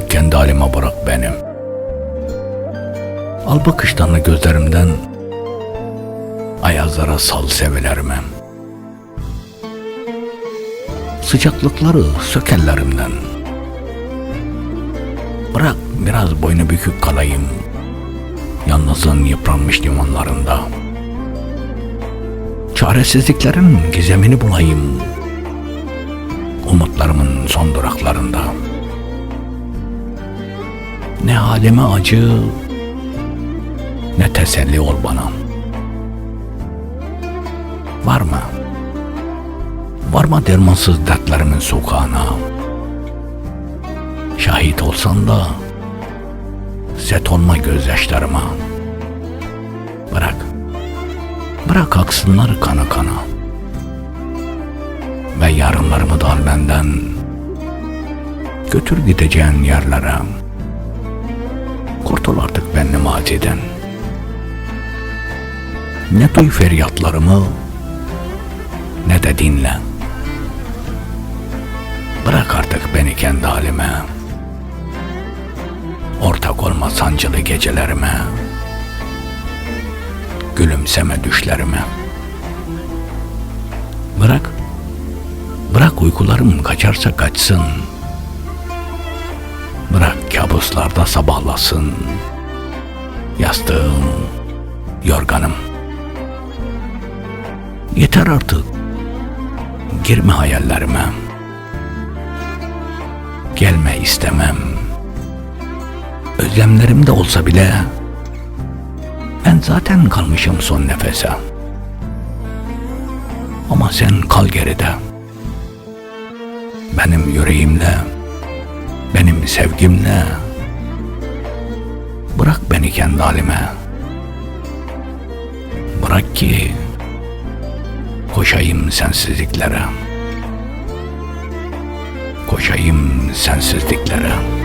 kendi halime bırak benim. Al bakışlarını gözlerimden, ayazlara sal sevilerime. Sıcaklıkları sökellerimden. Bırak biraz boynu bükük kalayım, yalnızlığın yıpranmış limanlarında. Çaresizliklerin gizemini bulayım, umutlarımın son duraklarında. Ne halime acı, ne teselli ol bana. Var mı? Var mı dermansız dertlerimin sokağına? Şahit olsan da set olma gözyaşlarıma. Bırak, bırak aksınlar kana kana. Ve yarınlarımı da al benden. Götür gideceğin yerlere. Kurtul artık benimle maziden. Ne duy feryatlarımı ne de dinle. Bırak artık beni kendi halime. Ortak olma sancılı gecelerime. Gülümseme düşlerime. Bırak. Bırak uykularım kaçarsa kaçsın. Bırak kabuslarda sabahlasın. Yastığım, yorganım. Yeter artık. Girme hayallerime. Gelme istemem. Özlemlerim de olsa bile ben zaten kalmışım son nefese. Ama sen kal geride. Benim yüreğimle, benim sevgimle. Bırak beni kendi halime. Bırak ki koşayım sensizliklere. Koşayım sensizliklere.